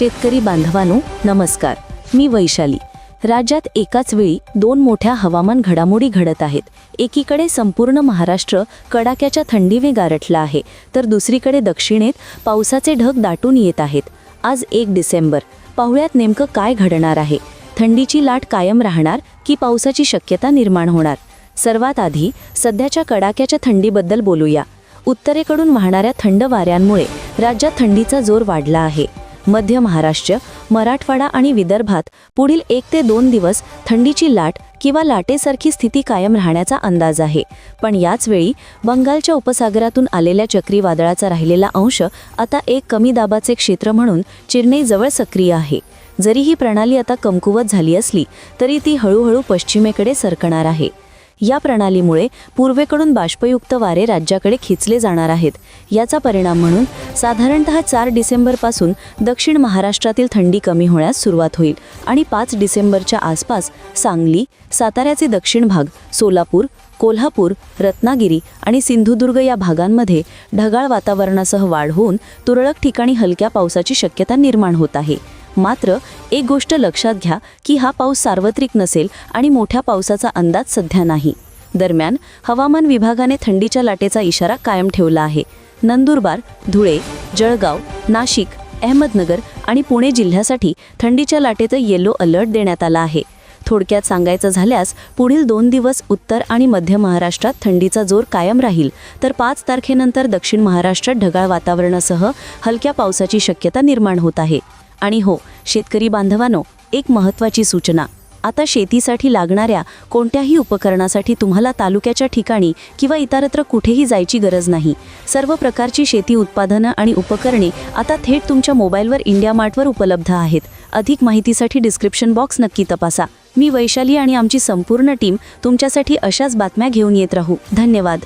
शेतकरी बांधवानो नमस्कार. मी वैशाली. राज्यात एकाच वेळी दोन मोठ्या हवामान घडामोडी घडत आहेत. एकीकडे संपूर्ण महाराष्ट्र कडाक्याच्या थंडीने गारठला आहे तर दुसरीकडे दक्षिणेत पावसाचे ढग दाटून येत आहेत. आज एक डिसेंबर. पाहुळ्यात नेमकं काय घडणार आहे? थंडीची लाट कायम राहणार की पावसाची शक्यता निर्माण होणार? सर्वात आधी सध्याच्या कडाक्याच्या थंडीबद्दल बोलूया. उत्तरेकडून वाहणाऱ्या थंड वाऱ्यांमुळे राज्यात थंडीचा जोर वाढला आहे. मध्य महाराष्ट्र मराठवाडा आणि विदर्भात पुढील एक ते दोन दिवस थंडीची लाट किंवा लाटेसारखी स्थिती कायम राहण्याचा अंदाज आहे. पण याच वेळी बंगालच्या उपसागरातून आलेल्या चक्रीवादळाचा राहिलेला अंश आता एक कमी दाबाचे क्षेत्र म्हणून चेन्नईजवळ सक्रिय आहे. जरी ही प्रणाली आता कमकुवत झाली असली तरी ती हळूहळू पश्चिमेकडे सरकणार आहे. या प्रणालीमुळे पूर्वेकडून बाष्पयुक्त वारे राज्याकडे खिचले जाणार आहेत. याचा परिणाम म्हणून साधारणत चार डिसेंबरपासून दक्षिण महाराष्ट्रातील थंडी कमी होण्यास सुरुवात होईल आणि पाच डिसेंबरच्या आसपास सांगली साताऱ्याचे दक्षिण भाग सोलापूर कोल्हापूर रत्नागिरी आणि सिंधुदुर्ग या भागांमध्ये ढगाळ वातावरणासह वाढ होऊन तुरळक ठिकाणी हलक्या पावसाची शक्यता निर्माण होत आहे. मात्र एक गोष्ट लक्षात घ्या की हा पाऊस सार्वत्रिक नसेल आणि मोठ्या पावसाचा अंदाज सध्या नाही. दरम्यान हवामान विभागाने थंडीच्या लाटेचा इशारा कायम ठेवला आहे. नंदुरबार धुळे जळगाव नाशिक अहमदनगर आणि पुणे जिल्ह्यासाठी थंडीच्या लाटेचं येलो अलर्ट देण्यात आला आहे. थोडक्यात सांगायचं झाल्यास पुढील दोन दिवस उत्तर आणि मध्य महाराष्ट्रात थंडीचा जोर कायम राहील. तर पाच तारखेनंतर दक्षिण महाराष्ट्रात ढगाळ वातावरणासह हलक्या पावसाची शक्यता निर्माण होत आहे. आणि हो शेतकरी बांधवांनो एक महत्त्वाची सूचना. आता शेतीसाठी लागणाऱ्या कोणत्याही उपकरणासाठी तुम्हाला तालुक्याच्या ठिकाणी किंवा इतरत्र कुठेही जायची गरज नाही. सर्व प्रकारची शेती उत्पादनं आणि उपकरणे आता थेट तुमच्या मोबाईलवर इंडिया मार्टवर उपलब्ध आहेत. अधिक माहितीसाठी डिस्क्रिप्शन बॉक्स नक्की तपासा. मी वैशाली आणि आमची संपूर्ण टीम तुमच्यासाठी अशाच बातम्या घेऊन येत राहू. धन्यवाद.